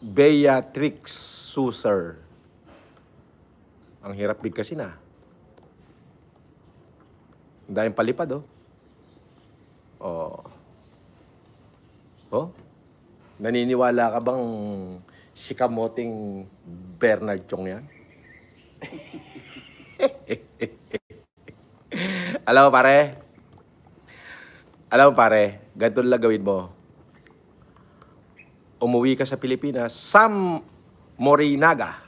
Beatrix Suser. Ang hirap bigkasin ah. Ang daming palipad oh. Oh. Oh? Naniniwala ka bang si kamoting Bernard Chong yan? Alam mo pare, alam mo pare, ganito lang gawin mo. Umuwi ka sa Pilipinas, Sam Morinaga.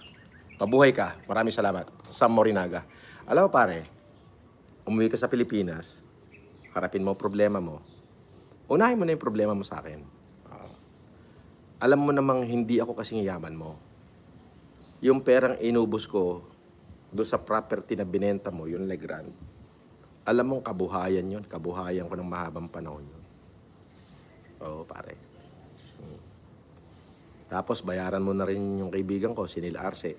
Mabuhay ka. Maraming salamat. Sam Morinaga. Alam mo pare, umuwi ka sa Pilipinas, harapin mo problema mo. Unahin mo na yung problema mo sa akin. Oo. alam mo namang hindi ako kasing yaman mo. Yung perang inubos ko doon sa property na binenta mo, yung Legrand, alam mong kabuhayan yon kabuhayan ko ng mahabang panahon yun. Oo, pare. Hmm. Tapos bayaran mo na rin yung kaibigan ko, si Neil Arce.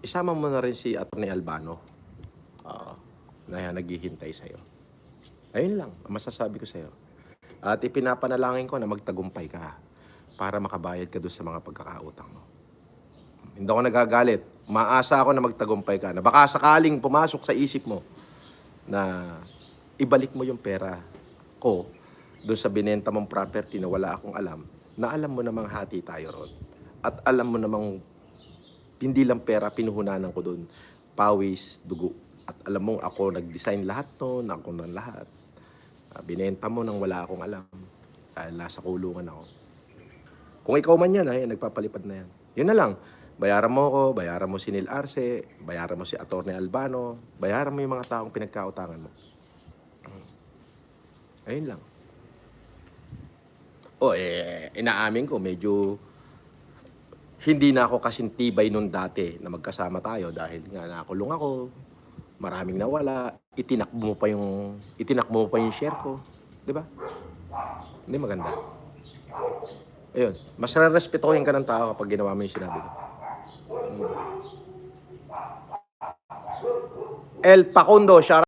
Isama mo na rin si Atty. Albano. Oo. Na naghihintay sa'yo. Ayun lang, ang masasabi ko sa'yo. At ipinapanalangin ko na magtagumpay ka para makabayad ka doon sa mga pagkakautang mo. Hindi ako nagagalit. Maasa ako na magtagumpay ka. Na baka sakaling pumasok sa isip mo na ibalik mo yung pera ko doon sa binenta mong property na wala akong alam, na alam mo namang hati tayo ron. At alam mo namang hindi lang pera pinuhunanan ko doon. Pawis, dugo. At alam mong ako nag-design lahat to, na ako ng lahat. Ah, binenta mo nang wala akong alam. Dahil nasa kulungan ako. Kung ikaw man yan, ay, nagpapalipad na yan. Yun na lang. Bayaran mo ako, bayaran mo si Neil Arce, bayaran mo si Atty. Albano, bayaran mo yung mga taong pinagkautangan mo. Ayun lang. O eh, inaamin ko, medyo hindi na ako kasing tibay nung dati na magkasama tayo dahil nga nakulong ako, maraming nawala, itinakbo mo pa yung itinakbo mo pa yung share ko, 'di ba? Hindi maganda. Ayun, mas respetuhin ka ng tao kapag ginawa mo yung sinabi ko. Hmm. El Pacundo, shout